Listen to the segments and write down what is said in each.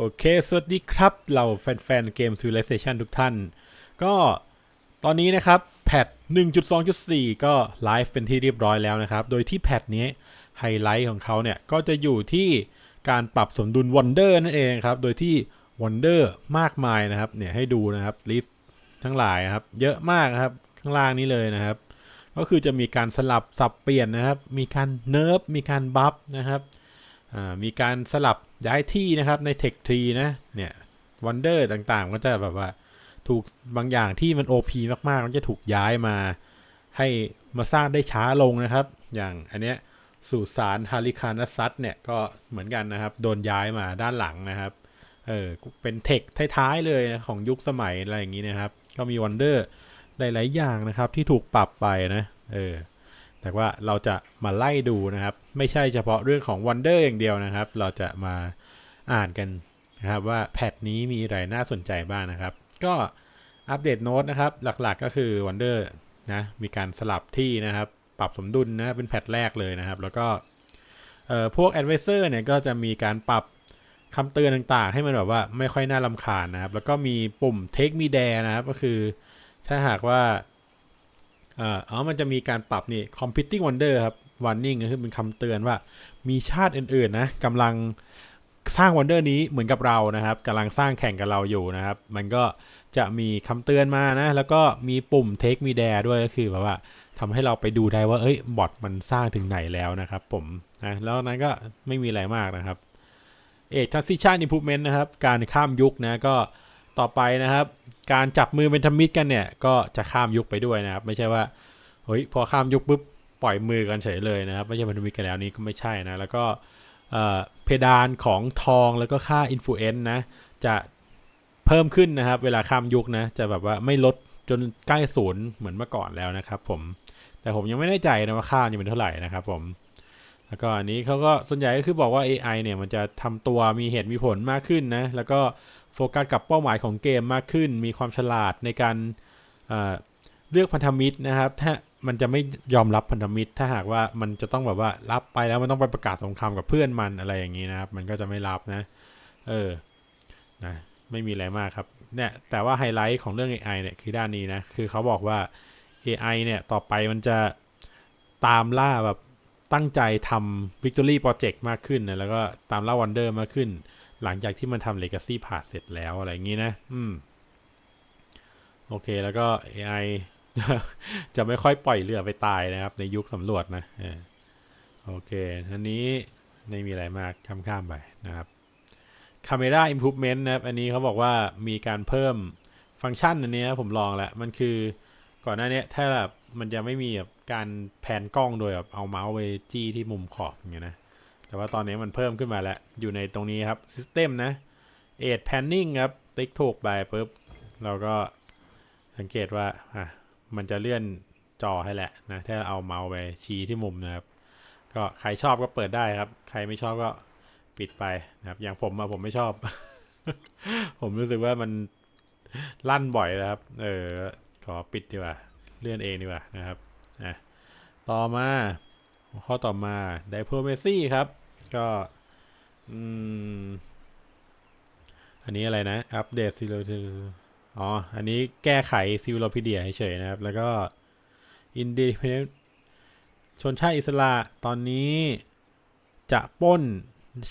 โอเค สวัสดีครับ เราแฟนๆ เกม Civilization ทุกท่าน ก็ตอนนี้นะครับ แพท 1.2.4 ก็ไลฟ์เป็นที่เรียบร้อยแล้วนะครับ โดยที่แพทนี้ไฮไลท์ของเขาเนี่ย ก็จะอยู่ที่การปรับสมดุล Wonder นั่นเองครับ โดยที่ Wonder มากมายนะครับ เนี่ยให้ดูนะครับลิสต์ทั้งหลายนะครับ เยอะมากนะครับ ข้างล่างนี้เลยนะครับ ก็คือจะมีการสลับสับเปลี่ยนนะครับ มีการเนิร์ฟมีการบัฟนะครับ มีการสลับย้ายที่นะครับในเทคทรีนะเนี่ยวันเดอร์ต่างๆ ก็จะแบบว่าถูกบางอย่างที่มัน OP มากๆมันจะถูกย้ายมาให้มาสร้างได้ช้าลงนะครับ อย่างอันเนี้ยสุสานฮาริคานัสซัตเนี่ยก็เหมือนกันนะครับ โดนย้ายมาด้านหลังนะครับเออเป็นเทคท้ายๆเลยนะของยุคสมัยอะไรอย่างนี้นะครับ ก็มีวันเดอร์หลายๆอย่างนะครับที่ถูกปรับไปนะเออ แต่ว่าเราจะมาไล่ดูนะครับ ไม่ใช่เฉพาะเรื่องของ Wonder อย่างเดียวนะครับ เราจะมาอ่านกันนะครับว่าแพทนี้มีอะไรน่าสนใจบ้างนะครับ ก็อัปเดตโน้ตนะครับ หลักๆก็คือ Wonder นะมีการสลับที่นะครับ ปรับสมดุลนะเป็นแพทแรกเลยนะครับ แล้วก็เอ่อพวก Advisor เนี่ยก็จะมีการปรับคำเตือนต่างๆ ให้มันแบบว่าไม่ค่อยน่าลำคาญนะครับ แล้วก็มีปุ่ม Take Me There นะครับ ก็คือถ้าหากว่า อ่าอ๋อมันจะมีการปรับนี่ competing wonder ครับ warning ก็คือเป็นคำเตือนว่า มีชาติอื่นๆนะกำลังสร้าง wonder นี้เหมือนกับเรานะครับกำลังสร้างแข่งกับเราอยู่นะครับ มันก็จะมีคำเตือนมานะ แล้วก็มีปุ่ม take me there ด้วยก็คือแบบว่าทำให้เราไปดูได้ว่าเอ้ยบอทมันสร้างถึงไหนแล้วนะครับ ผมนะแล้วนั้นก็ไม่มีอะไรมากนะครับเอก transition improvement นะครับ การข้ามยุคนะก็ต่อไปนะครับ การจับมือเป็นธมิตรกันเนี่ย ก็จะข้ามยุคไปด้วยนะครับ ไม่ใช่ว่าเฮ้ยพอข้ามยุคปุ๊บปล่อยมือกันเฉยเลยนะครับ ไม่ใช่พันธมิตรกันแล้วนี่ก็ไม่ใช่นะ แล้วก็เพดานของทองแล้วก็ค่าอินฟลูเอนซ์นะ จะเพิ่มขึ้นนะครับ เวลาข้ามยุคนะ จะแบบว่าไม่ลดจนใกล้ศูนย์เหมือนเมื่อก่อนแล้วนะครับผมแต่ผมยังไม่แน่ใจนะว่าค่าจะเป็นเท่าไหร่นะครับผมแล้วก็อันนี้เขาก็ส่วนใหญ่ก็คือบอกว่า AI เนี่ยมันจะทำตัวมีเหตุมีผลมากขึ้นนะ แล้วก็ โฟกัสกับเป้าหมายของเกมมากขึ้น มีความฉลาดในการเเลือกพันธมิตรนะครับ ถ้ามันจะไม่ยอมรับพันธมิตร ถ้าหากว่ามันจะต้องแบบว่ารับไปแล้วมันต้องไปประกาศสงครามกับเพื่อนมันอะไรอย่างนี้นะครับ มันก็จะไม่รับนะ เออนะไม่มีอะไรมากครับเนี่ยแต่ว่าไฮไลท์ของเรื่อง AI เนี่ยคือด้านนี้นะ คือเขาบอกว่า AI เนี่ยต่อไปมันจะตามล่าแบบตั้งใจทำ Victory Project มากขึ้นนะแล้วก็ตามล่า Wonder มากขึ้น หลังจากที่มันทำ Legacy ผ่าเสร็จแล้วอะไรอย่างนี้นะ อืม โอเคแล้วก็ AI จะไม่ค่อยปล่อยเรือไปตายนะครับ ในยุคสำรวจนะโอเคอันนี้ไม่มีอะไรมากข้ามๆไปนะครับ Camera Improvement นะครับ อันนี้เขาบอกว่ามีการเพิ่มฟังก์ชันอันนี้นะผมลองแล้ว มันคือก่อนหน้านี้ถ้าแบบมันจะไม่มีแบบการแผนกล้องโดยแบบเอาเมาส์ไปจี้ที่มุมขอบอย่างเงี้ยนะ แต่ว่าตอนนี้มันเพิ่มขึ้นมาแล้ว อยู่ในตรงนี้ครับ System นะ Aid Panning ครับ ติ๊กถูกไปปุ๊บ เราก็สังเกตว่าอะมันจะเลื่อนจอให้แหละนะ ถ้าเอาเมาส์ไปชี้ที่มุมนะครับ ก็ใครชอบก็เปิดได้ครับ ใครไม่ชอบก็ปิดไปนะครับ อย่างผมอะผมไม่ชอบ ผมรู้สึกว่ามันลั่นบ่อยนะครับ เออ ขอปิดดีกว่า เลื่อนเองดีกว่านะครับ อะ ต่อมา ข้อต่อมา Diplomacy ครับ ก็อืมอันนี้อะไรนะ อัปเดตซิโลอ๋อ อันนี้แก้ไขซิโลพีเดียเฉยๆนะครับ แล้วก็ Independent ชนชาติอิสระตอนนี้จะป้น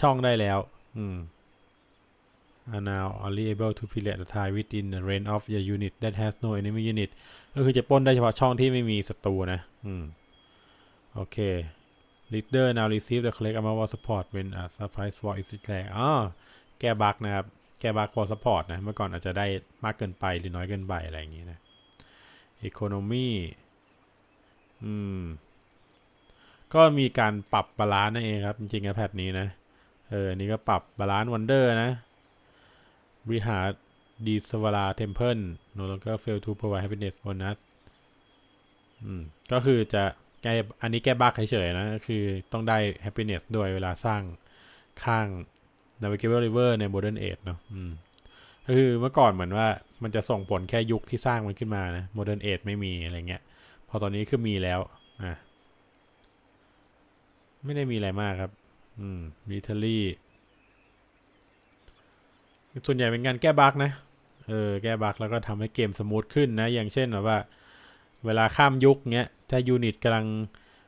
ช่องได้แล้ว อืม are now only able to pilot the Thai within the range of your unit that has no enemy unit ก็คือจะป้นได้เฉพาะช่องที่ไม่มีศัตรูนะ อืม โอเค leader now receive the correct amount of support when a surprise for is declared อ๋อแก้บั๊กนะครับ แก้บั๊ก for support นะ เมื่อก่อนอาจจะได้มากเกินไปหรือน้อยเกินไป อะไรอย่างนี้นะ economy อืม ก็มีการปรับบาลานซ์นั่นเองครับ จริงๆนะแพทนี้นะ เอออันนี้ก็ปรับบาลานซ์วันเดอร์นะ บริหารดีสวาราเทมเพล no longer fail to provide happiness bonus อืม ก็คือจะ แก้อันนี้แก้บั๊กเฉยๆนะก็คือต้องได้ happiness ด้วยเวลาสร้างข้าง navigable river ใน modern age เนาะอืมก็คือเมื่อก่อนเหมือนว่ามันจะส่งผลแค่ยุคที่สร้างมันขึ้นมานะ modern age ไม่มีอะไรเงี้ย พอตอนนี้คือมีแล้วอะไม่ได้มีอะไรมากครับ อืม military ส่วนใหญ่เป็นการแก้บั๊กนะ เออ แก้บั๊กแล้วก็ทำให้เกมสมูทขึ้นนะ อย่างเช่นแบบว่า เวลาข้ามยุคเงี้ย ถ้ายูนิตกำลัง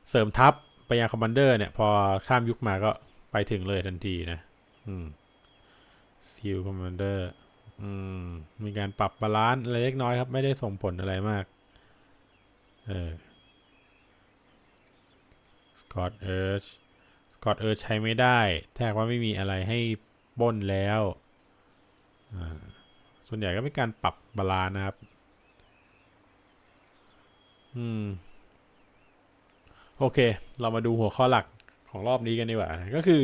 เสริมทัพไปยังคอมมานเดอร์เนี่ย พอข้ามยุคมาก็ไปถึงเลยทันทีนะอืมซิลคอมมานเดอร์อืมมีการปรับบาลานซ์อะไรเล็กน้อยครับ ไม่ได้ส่งผลอะไรมาก เออสกอตเอิร์ชสกอตเอิร์ชใช้ไม่ได้ถ้าหากว่าไม่มีอะไรให้ปล้นแล้วอ่าส่วนใหญ่ก็เป็นการปรับบาลานซ์นะครับ อืม โอเค เรามาดูหัวข้อหลักของรอบนี้กันดีกว่า ก็คือ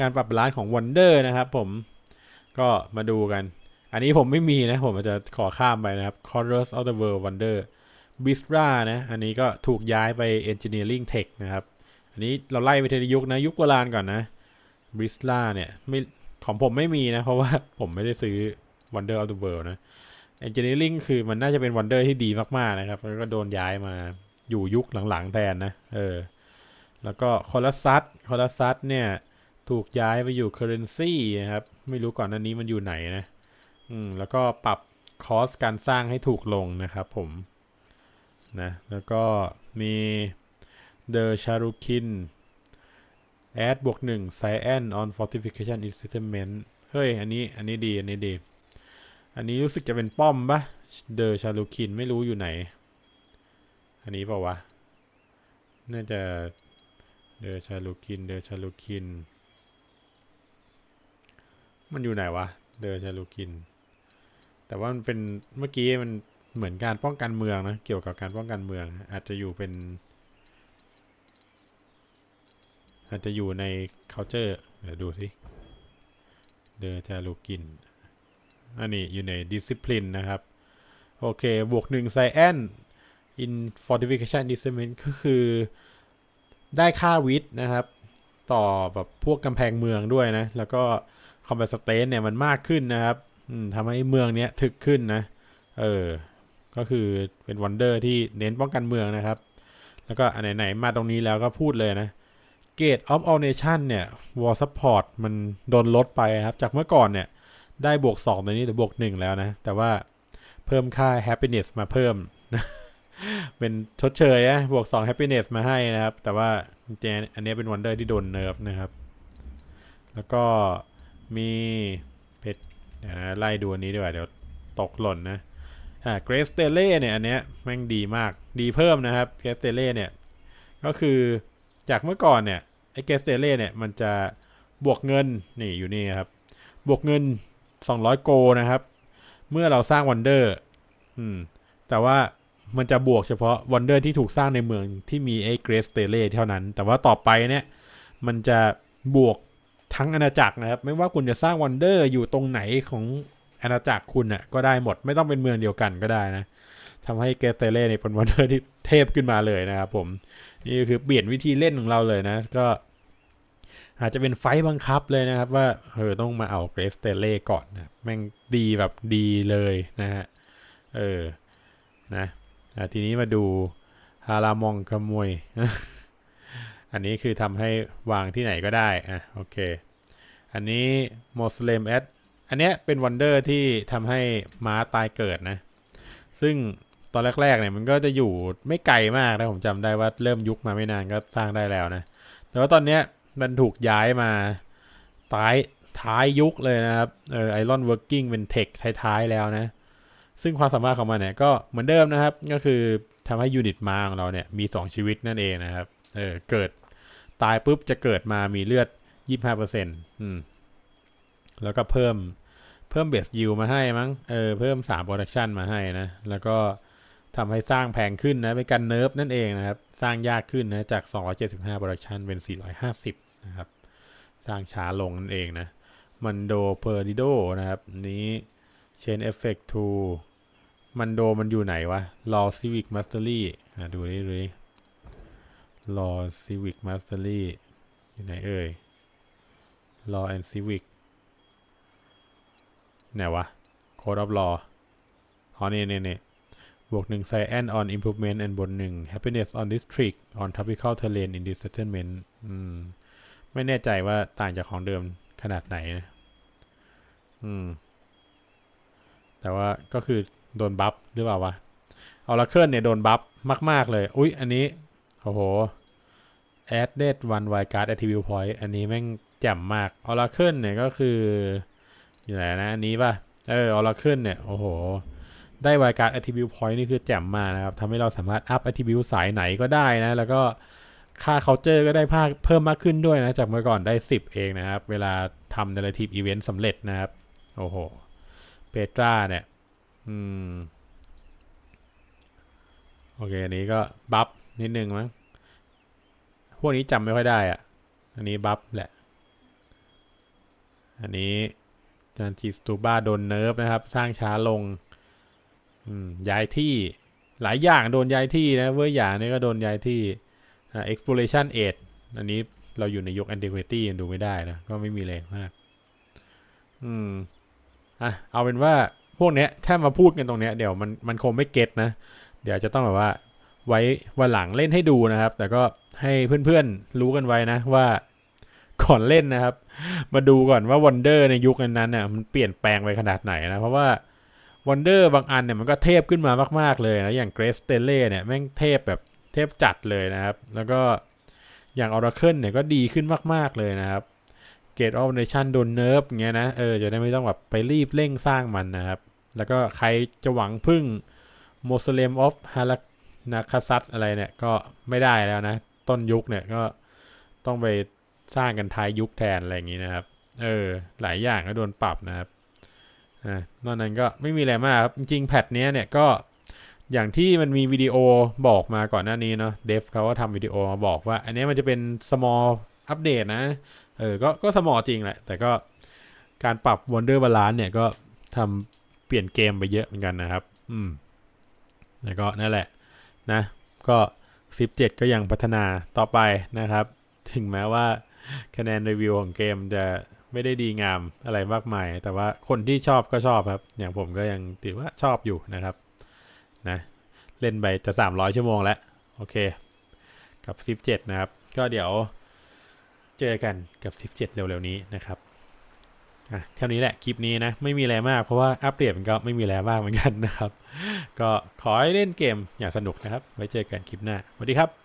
การปรับบาลานซ์ของ Wonder นะครับผม ก็มาดูกัน อันนี้ผมไม่มีนะ ผมอาจจะขอข้ามไปนะครับ Colors of the World Wonder b i s r a นะ อันนี้ก็ถูกย้ายไป Engineering Tech นะครับ อันนี้เราไล่ไปทีละยุคนะ ยุคโบราณก่อนนะ b i s r a เนี่ยไม่ของผมไม่มีนะ เพราะว่าผมไม่ได้ซื้อ Wonder of the World นะ Engineering คือมันน่าจะเป็น Wonder ที่ดีมากๆนะครับ แล้วก็โดนย้ายมา อยู่ยุคหลังๆแทนนะ เออ แล้วก็คอลัสซัสคอลัสซัสเนี่ย ถูกย้ายไปอยู่ Currency นะครับ ไม่รู้ก่อนหน้านี้มันอยู่ไหนนะ อืม แล้วก็ปรับคอสการสร้างให้ถูกลงนะครับผม นะ แล้วก็มี The Charukin add บวกหนึ่ง Cyan on fortification in settlement เฮ้ย อันนี้ อันนี้ดี อันนี้ดี อันนี้รู้สึกจะเป็นป้อมปะ The Charukin ไม่รู้อยู่ไหน อันนี้เปล่าวะ น่าจะ The Charukin The Charukin มันอยู่ไหนวะ The Charukin แต่ว่ามันเป็นเมื่อกี้มันเหมือนการป้องกันเมืองนะ เกี่ยวกับการป้องกันเมือง อาจจะอยู่เป็น อาจจะอยู่ใน culture เดี๋ยวดูสิ เดอจาลูกิน อันนี้อยู่ใน discipline นะครับ โอเค บวกหนึ่งไซแอน in fortification discipline ก็คือได้ค่าวิทนะครับ ต่อแบบพวกกำแพงเมืองด้วยนะ แล้วก็ combat state เนี่ยมันมากขึ้นนะครับทำให้เมืองเนี้ยถึกขึ้นนะ เออ ก็คือเป็นวันเดอร์ที่เน้นป้องกันเมืองนะครับ แล้วก็อันไหนๆมาตรงนี้แล้วก็พูดเลยนะ Gate of All Nation เนี่ย War Support มันโดนลดไปครับ จากเมื่อก่อนเนี่ย ได้บวก2ตอนนี้เหรือบวก 1 แล้วนะ แต่ว่าเพิ่มค่า Happiness มาเพิ่ม เป็นชดเชยนะบวก2 Happiness มาให้นะครับ แต่ว่าจริงอันนี้เป็นวันเดอร์ที่โดนเนิร์ฟนะครับ แล้วก็มีเพชรเดี๋ยวนะไล่ดูอันนี้ดีกว่าเดี๋ยวตกหล่นนะอ่าเกรสเตเล่เนี่ยอันเนี้ยแม่งดีมากดีเพิ่มนะครับเกรสเตเล่เนี่ยก็คือจากเมื่อก่อนเนี่ยไอเกรสเตเล่เนี่ยมันจะบวกเงินนี่อยู่นี่ครับ บวกเงิน 200 โกนะครับ เมื่อเราสร้างวันเดอร์อืมแต่ว่า มันจะบวกเฉพาะวันเดอร์ที่ถูกสร้างในเมืองที่มีไอ้เกรสเตเล่เท่านั้น แต่ว่าต่อไปเนี่ย มันจะบวกทั้งอาณาจักรนะครับ ไม่ว่าคุณจะสร้างวันเดอร์อยู่ตรงไหนของอาณาจักรคุณน่ะก็ได้หมดไม่ต้องเป็นเมืองเดียวกันก็ได้นะทำให้เกสเตเล่เนี่ยเป็นวันเดอร์ที่เทพขึ้นมาเลยนะครับผม นี่คือเปลี่ยนวิธีเล่นของเราเลยนะ ก็อาจจะเป็นไฟต์บังคับเลยนะครับ ว่าเออต้องมาเอาเกรสเตเล่ก่อนนะแม่งดีแบบดีเลยนะฮะเออนะ ทีนี้มาดูฮารามองขโมย อันนี้คือทำให้วางที่ไหนก็ได้ อะ โอเค อันนี้โมสเลมแอดอันเนี้ยเป็นวันเดอร์ที่ทำให้ม้าตายเกิดนะ ซึ่งตอนแรก ๆ เนี่ยมันก็จะอยู่ไม่ไกลมากนะ ผมจำได้ว่าเริ่มยุคมาไม่นานก็สร้างได้แล้วนะ แต่ว่าตอนเนี้ยมันถูกย้ายมาท้ายท้ายยุคเลยนะครับ เออไอรอนเวิร์กิ่งเป็นเทคท้าย ๆ แล้วนะ ซึ่งความสามารถของมันเนี่ยก็เหมือนเดิมนะครับ ก็คือทำให้ยูนิตมาของเราเนี่ยมี 2 ชีวิตนั่นเองนะครับ เออเกิดตายปุ๊บจะเกิดมามีเลือด 25%อืมแล้วก็เพิ่มเพิ่มเบสยิวมาให้มั้ง เออเพิ่ม3 production มาให้นะ แล้วก็ทำให้สร้างแพงขึ้นนะเป็นการเนิร์ฟนั่นเองนะครับ สร้างยากขึ้นนะจาก 275 production เป็น 450 นะครับ สร้างช้าลงนั่นเองนะมันโดเพอร์ดิโดนะครับ นี้ Chain Effect 2 มันโดมันอยู่ไหนวะ Law Civic Mastery อะดูดิดูดิ Law Civic Mastery อยู่ไหนเอ่ย Law and Civic ไหนวะ Code of Law อ๋อนี่นี่นี่บวกหนึ่ง Cyan on improvement and บนหนึ่ง happiness on district on tropical terrain in this settlement อืม ไม่แน่ใจว่าต่างจากของเดิมขนาดไหนนะ อืม แต่ว่าก็คือ โดนบัฟหรือเปล่าวะออร์เคิลเนี่ยโดนบัฟมาก ๆ เลย อุ๊ย อันนี้ โอ้โห added one wild card attribute point อันนี้แม่งแจ่มมาก Oracle เนี่ยก็คือ อยู่ไหนนะ อันนี้ป่ะ เออ Oracle เนี่ย โอ้โห ได้ wild card attribute point นี่คือแจ่มมากนะครับทำให้เราสามารถ up attribute สายไหนก็ได้นะ แล้วก็ค่า culture ก็ได้ภาคเพิ่มมากขึ้นด้วยนะ จากเมื่อก่อนได้ 10 เองนะครับ เวลาทำ narrative event สำเร็จนะครับ โอ้โห เปตราเนี่ย อืม โอเค อันนี้ก็บัฟนิดนึงมั้ง พวกนี้จำไม่ค่อยได้อะอันนี้บัฟแหละ อันนี้จันจีสตูบ้าโดนเนิร์ฟนะครับ สร้างช้าลง อืม ย้ายที่ หลายอย่างโดนย้ายที่นะ เวอร์หยาเนี่ก็โดนย้ายที่ อ่า exploration a g อันนี้เราอยู่ในยุค antiquity ยังดูไม่ได้นะ ก็ไม่มีแรงมาก อืม อะ เอาเป็นว่า พวกเนี้ยถ้ามาพูดกันตรงเนี้ยเดี๋ยวมันมันคงไม่เก็ตนะ เดี๋ยวจะต้องแบบว่าไว้วันหลังเล่นให้ดูนะครับ แต่ก็ให้เพื่อนๆรู้กันไว้นะว่าก่อนเล่นนะครับ มาดูก่อนว่าวันเดอร์ในยุคนั้นเนี่ยมันเปลี่ยนแปลงไปขนาดไหนนะเพราะว่าวันเดอร์บางอันเนี่ยมันก็เทพขึ้นมามาก ๆเลยนะอย่างเกรสเตเล่เนี่ยแม่งเทพแบบเทพจัดเลยนะครับ แล้วก็อย่างออร์เคิลเนี่ยก็ดีขึ้นมาก ๆ เลยนะครับเกตออฟเนชั่นโดนเนิร์ฟเงี้ยนะเออจะได้ไม่ต้องแบบไปรีบเร่งสร้างมันนะครับ แล้วก็ใครจะหวังพึ่งโมสเลมออฟฮารักนาคาซัตอะไรเนี่ยก็ไม่ได้แล้วนะ ต้นยุคเนี่ยก็ต้องไปสร้างกันท้ายยุคแทนอะไรอย่างนี้นะครับ เออ หลายอย่างก็โดนปรับนะครับอ่านอกนั้นก็ไม่มีอะไรมากครับ จริงแพทเนี้ยเนี่ยก็อย่างที่มันมีวิดีโอบอกมาก่อนหน้านี้เนาะเดฟเขาก็ทำวิดีโอมาบอกว่า อันนี้มันจะเป็น small update นะ เออ ก็ก็ small จริงแหละ แต่ก็การปรับ Wonder Balance เนี่ยก็ทำ เปลี่ยนเกมไปเยอะเหมือนกันนะครับ อืม แล้วก็นั่นแหละ นะ ก็ซิป7ก็ยังพัฒนาต่อไปนะครับ ถึงแม้ว่าคะแนนรีวิวของเกมจะไม่ได้ดีงามอะไรมากมาย แต่ว่าคนที่ชอบก็ชอบครับ อย่างผมก็ยังถือว่าชอบอยู่นะครับ นะ เล่นไปจะ 300 ชั่วโมงแล้ว โอเค กับซิป7นะครับ ก็เดี๋ยวเจอกันกับซิป7เร็วๆนี้นะครับ เท่านี้แหละคลิปนี้นะไม่มีอะไรมากเพราะว่าอัปเดตมันก็ไม่มีอะไรมากเหมือนกันนะครับ ก็ขอให้เล่นเกมอย่างสนุกนะครับ ไว้เจอกันคลิปหน้าสวัสดีครับ